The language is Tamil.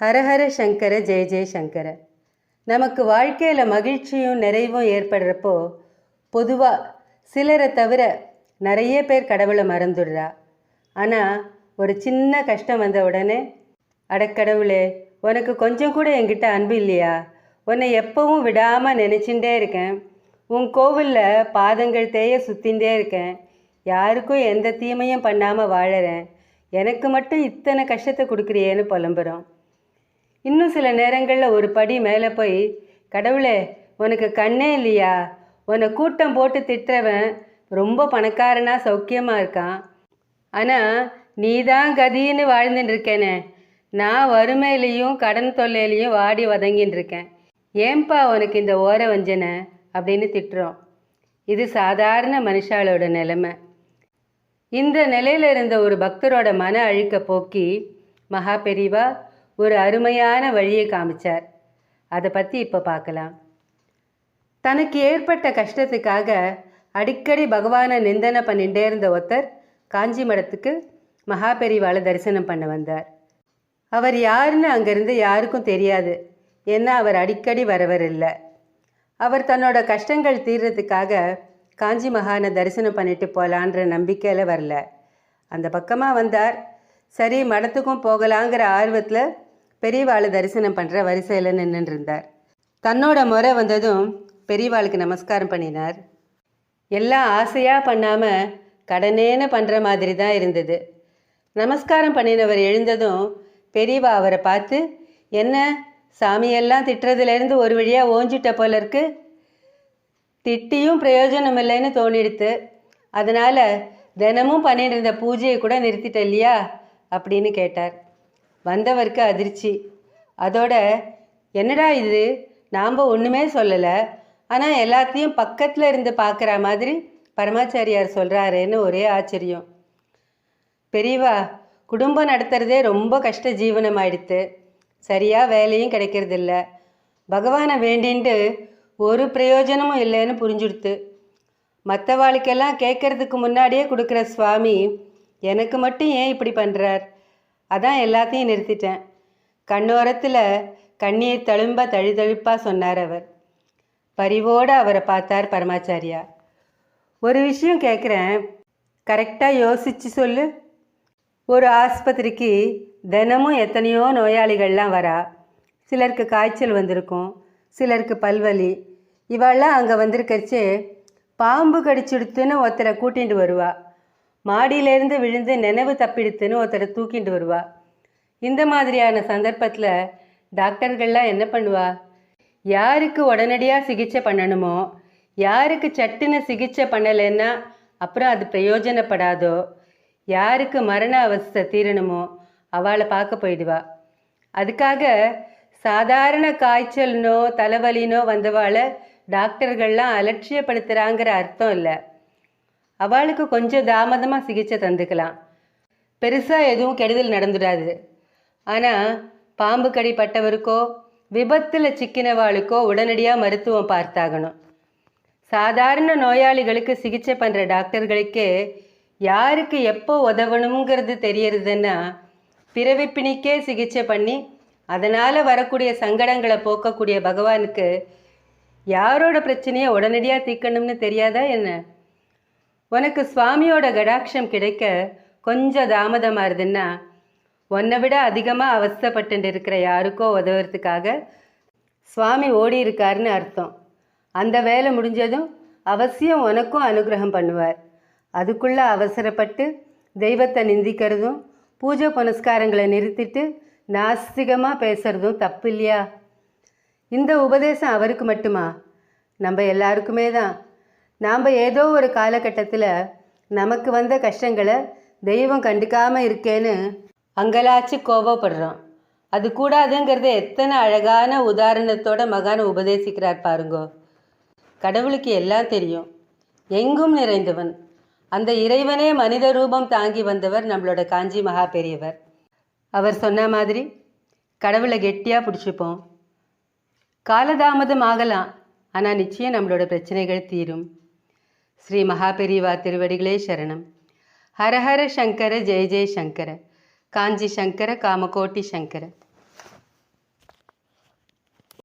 ஹரஹர சங்கர ஜெய ஜெய சங்கர. நமக்கு வாழ்க்கையில் மகிழ்ச்சியும் நிறைவும் ஏற்படுறப்போ பொதுவாக சிலரை தவிர நிறைய பேர் கடவுளை மறந்துடுறா. ஆனால் ஒரு சின்ன கஷ்டம் வந்த உடனே அடக்கடவுளே உனக்கு கொஞ்சம் கூட என்கிட்ட அன்பு இல்லையா? உன்னை எப்பவும் விடாமல் நினச்சிட்டே இருக்கேன். உன் கோவிலில் பாதங்கள் தேய சுற்றிகிட்டே இருக்கேன். யாருக்கும் எந்த தீமையும் பண்ணாமல் வாழறேன். எனக்கு மட்டும் இத்தனை கஷ்டத்தை கொடுக்குறியேன்னு புலம்புறோம். இன்னும் சில நேரங்களில் ஒரு படி மேலே போய் கடவுளே உனக்கு கண்ணே இல்லையா? உன்னை கூட்டம் போட்டு திட்டுறவன் ரொம்ப பணக்காரனா சௌக்கியமாக இருக்கான். ஆனால் நீ தான் கதின்னு வாழ்ந்துட்டு இருக்கேனே. நான் வறுமையிலையும் கடன் தொல்லையிலையும் வாடி வதங்கின்னு இருக்கேன். ஏன்பா உனக்கு இந்த ஓர வஞ்சனை? அப்படின்னு திட்டுறோம். இது சாதாரண மனுஷாலோட நிலைமை. இந்த நிலையில் இருந்த ஒரு பக்தரோட மன அழுக்க போக்கி மகா பெரிவா ஒரு அருமையான வழியை காமிச்சார். அதை பற்றி இப்போ பார்க்கலாம். தனக்கு ஏற்பட்ட கஷ்டத்துக்காக அடிக்கடி பகவானை நிந்தனை பண்ணிகிட்டே இருந்த ஒருத்தர் காஞ்சி மடத்துக்கு மகா பெரிவாளை தரிசனம் பண்ண வந்தார். அவர் யாருன்னு அங்கேருந்து யாருக்கும் தெரியாது. ஏன்னா அவர் அடிக்கடி வரவர் இல்லை. அவர் தன்னோட கஷ்டங்கள் தீர்றதுக்காக காஞ்சி மகானை தரிசனம் பண்ணிட்டு போகலான்ற நம்பிக்கையில் வரல. அந்த பக்கமாக வந்தார். சரி மடத்துக்கும் போகலாங்கிற ஆர்வத்தில் பெரியவாளை தரிசனம் பண்ணுற வரிசையில் நின்றுட்டு இருந்தார் தன்னோட முறை வந்ததும் பெரியவாளுக்கு நமஸ்காரம் பண்ணினார். எல்லாம் ஆசையாக பண்ணாமல் கடனேன்னு பண்ணுற மாதிரி தான் இருந்தது. நமஸ்காரம் பண்ணினவர் எழுந்ததும் பெரியவா அவரை பார்த்து என்ன சாமியெல்லாம் திட்டுறதுலேருந்து ஒரு வழியாக ஓஞ்சிட்ட போல இருக்கு? திட்டியும் பிரயோஜனம் இல்லைன்னு தோணிடுத்து. அதனால் தினமும் பண்ணிட்டு இருந்த பூஜையை கூட நிறுத்திட்ட இல்லையா? அப்படின்னு கேட்டார். வந்தவருக்கு அதிர்ச்சி. அதோட என்னடா இது? நாம் ஒன்றுமே சொல்லலை. ஆனால் எல்லாத்தையும் பக்கத்தில் இருந்து பார்க்குற மாதிரி பரமாச்சாரியார் சொல்கிறாருன்னு ஒரே ஆச்சரியம். பெரியவா குடும்பம் நடத்துறதே ரொம்ப கஷ்ட ஜீவனம் ஆயிடுத்து சரியாக வேலையும் கிடைக்கிறதில்ல. பகவானை வேண்டின்ட்டு ஒரு பிரயோஜனமும் இல்லைன்னு புரிஞ்சுடுத்து. மற்றவாளுக்கெல்லாம் கேட்கறதுக்கு முன்னாடியே கொடுக்குற சுவாமி எனக்கு மட்டும் ஏன் இப்படி பண்ணுறார் அதான் எல்லாத்தையும் நிறுத்திட்டேன். கண்ணோரத்தில் கண்ணீர் தழும்ப தழுதழுப்பாக சொன்னார் அவர். பரிவோடு அவரை பார்த்தார் பரமாச்சாரியா. ஒரு விஷயம் கேட்குறேன் கரெக்டாக யோசிச்சு சொல்லு. ஒரு ஆஸ்பத்திரிக்கு தினமும் எத்தனையோ நோயாளிகள்லாம் வரா. சிலருக்கு காய்ச்சல் வந்திருக்கும். சிலருக்கு பல்வலி. இவெல்லாம் அங்கே வந்திருக்கச்சே பாம்பு கடிச்சிடுத்துன்னு ஒருத்தரை கூட்டிகிட்டு வருவா. மாடியிலேருந்து விழுந்து நினைவு தப்பிடுத்துன்னு ஒருத்தரை தூக்கிட்டு வருவா. இந்த மாதிரியான சந்தர்ப்பத்தில் டாக்டர்கள்லாம் என்ன பண்ணுவா? யாருக்கு உடனடியாக சிகிச்சை பண்ணணுமோ யாருக்கு சட்டுன்னு சிகிச்சை பண்ணலைன்னா அப்புறம் அது பிரயோஜனப்படாதோ யாருக்கு மரண அவஸ்தை தீரணுமோ அவளை பார்க்க போயிடுவா. அதுக்காக சாதாரண காய்ச்சல்னோ தலைவலினோ வந்தவாளை டாக்டர்கள்லாம் அலட்சியப்படுத்துகிறாங்கிற அர்த்தம் இல்லை. அவளுக்கு கொஞ்சம் தாமதமாக சிகிச்சை தந்துக்கலாம். பெருசாக எதுவும் கெடுதல் நடந்துடாது. ஆனால் பாம்பு கடி பட்டவருக்கோ விபத்தில் சிக்கினவாளுக்கோ உடனடியாக மருத்துவம் பார்த்தாகணும். சாதாரண நோயாளிகளுக்கு சிகிச்சை பண்ணுற டாக்டர்களுக்கே யாருக்கு எப்போ உதவணுங்கிறது தெரியறதுன்னா பிறவிப்பிணிக்கே சிகிச்சை பண்ணி அதனால் வரக்கூடிய சங்கடங்களை போக்கக்கூடிய பகவானுக்கு யாரோட பிரச்சனையை உடனடியாக தீர்க்கணும்னு தெரியாதா என்ன? உனக்கு சுவாமியோட கடாட்சம் கிடைக்க கொஞ்சம் தாமதமாக இருதுன்னா உன்னை விட அதிகமாக அவஸ்தைப்பட்டு இருக்கிற யாருக்கோ உதவுறதுக்காக சுவாமி ஓடி இருக்காருன்னு அர்த்தம். அந்த வேலை முடிஞ்சதும் அவசியம் உனக்கும் அனுகிரகம் பண்ணுவார். அதுக்குள்ளே அவசரப்பட்டு தெய்வத்தை நிந்திக்கிறதும் பூஜை புனஸ்காரங்களை நிறுத்திட்டு நாஸ்திகமாக பேசுகிறதும் தப்பு இல்லையா இந்த உபதேசம் அவருக்கு மட்டுமா? நம்ம எல்லாருக்குமே தான் நாம் ஏதோ ஒரு காலகட்டத்தில் நமக்கு வந்த கஷ்டங்களை தெய்வம் கண்டுக்காமல் இருக்கேன்னு அங்கலாச்சு கோபப்படுறோம் அது கூடாதுங்கிறத எத்தனை அழகான உதாரணத்தோட மகான் உபதேசிக்கிறார் பாருங்கோ. கடவுளுக்கு எல்லாம் தெரியும். எங்கும் நிறைந்தவன். அந்த இறைவனே மனித ரூபம் தாங்கி வந்தவர் நம்மளோட காஞ்சி மகா பெரியவர். அவர் சொன்ன மாதிரி கடவுளை கெட்டியாக பிடிச்சிப்போம். காலதாமதம் ஆகலாம். ஆனால் நிச்சயம் நம்மளோட பிரச்சனைகள் தீரும். ஸ்ரீ மகாபெரிவா திருவடிகளே சரணம் ஹரஹர சங்கர ஜெய ஜெய சங்கர காஞ்சி சங்கர காமகோட்டி சங்கர